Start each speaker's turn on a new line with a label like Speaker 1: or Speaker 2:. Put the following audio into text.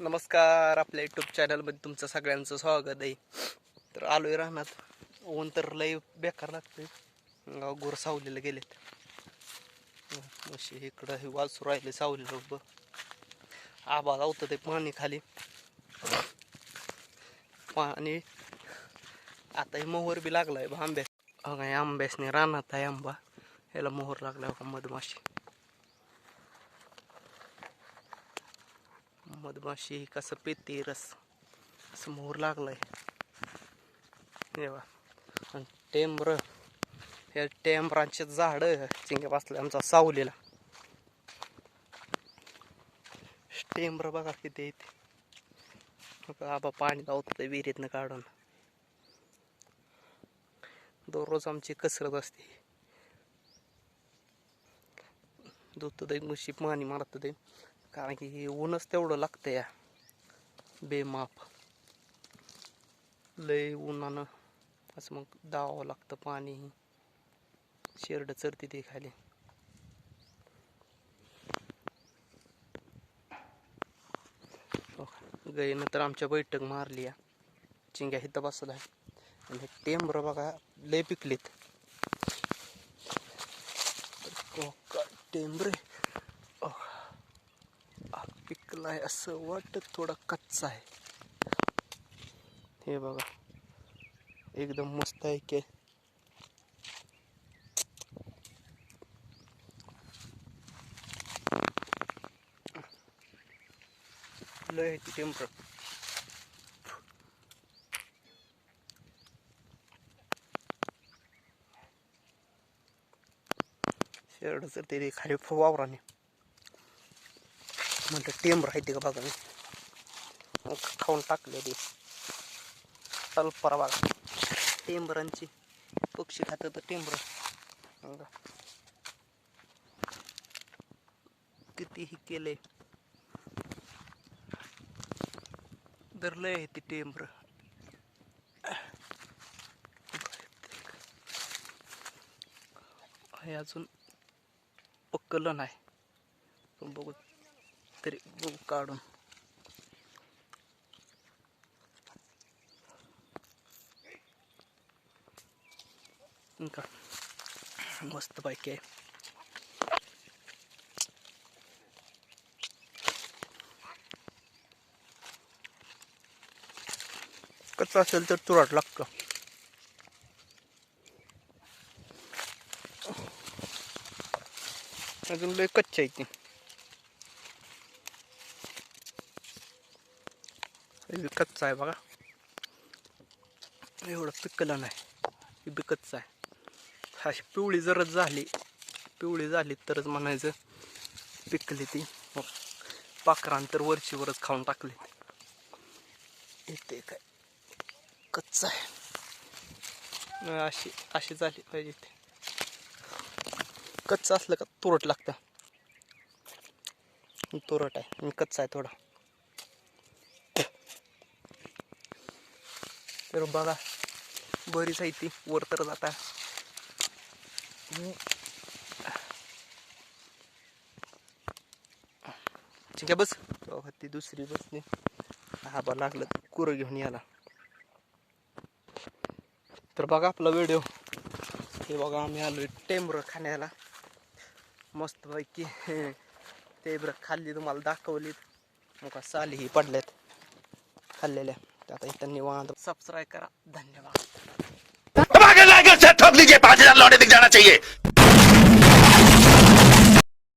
Speaker 1: नमस्कार आपल्या युट्यूब चॅनलमध्ये तुमचं सगळ्यांचं स्वागत आहे. तर आलोय राहणार ऊन तर लय बेकार लागतंय. गुर सावलीला गेलेत. म्हशी इकडं हे वाचू राहिले सावलीला उभं. आबा लावतं ते पाणी खाली. पाणी. आता हे मोहर बी लागलाय बा आंब्यास आंब्यासने रानात आहे आंबा. ह्याला मोहर लागलाय का मधमाशी. मधमाशी कसं पिते रस असं मोहर लागलाय हे बा आणि टेंबर हे टेंबरांचे झाड चिंग्या बसले आमचा सावलीला टेंबर बघा किती येते आबा पाणी लावत विहिरीतनं काढून दररोज आमची कसरत असते दूध दही म्हशी पाणी मारत दे कारण की हे ऊनच तेवढं लागतं या. बेमाप. लय उन्हानं असं मग दावावं लागतं पाणी. शेरड चरते ते खाली. गईनं तर आमच्या बैठक मारली या. चिंग्या हिथं बसला आहे. आणि टेंबर बघा लय पिकलेत. टेंबरे टेंबरे आहे असं वाटत थोडा कच्चा आहे. हे बघा एकदम मस्त आहे की. लय आहे टेंबर शेरड ते खाली वावराने. म्हटलं टेंबर आहे ते का बघा मी. मग खाऊन टाकले ते. तलपरा बघा टेंबरांची पक्षी खातात तर टेंबर. बघा. कितीही केले धरलंय आहे ते टेंबर. हे अजून पक्कलं नाही. पण बघू. तरी बघू काढून. का मस्त पैकी आहे कच्चा असेल तर तुराट लागतं. अजून लय कच्चा आहे ती हे बी कच्चा आहे बघा. एवढं पिकलं नाही. हे बी कच्चा आहे. अशी पिवळी जरच झाली. पिवळी झाली तरच म्हणायचं पिकली ती. हो. पाखरांतर वरची वरच खाऊन टाकली येते काय? कच्चा आहे. अशी अशी झाली पाहिजे ते कच्चा असलं का तुरट लागतं. तुरट आहे. आणि कच्चा आहे थोडा. तर बघा बरीच आहे ती. वर तर जाता. ठीक आहे बस. बघा ती दुसरी बसली हा बा लागलं कुरं घेऊन याला तर बघा आपला व्हिडिओ हे बघा आम्ही आलो टेंबर खाण्याला. मस्तपैकी. टेंबर खाल्ली तुम्हाला दाखवलीत. मग सालीही पडल्यात खाल्लेल्या. तर आता इथं निवांत. सबस्क्राईब करा. धन्यवाद.
Speaker 2: ठोक लीजिए पाँच हजार लौटे दिख जाना चाहिए.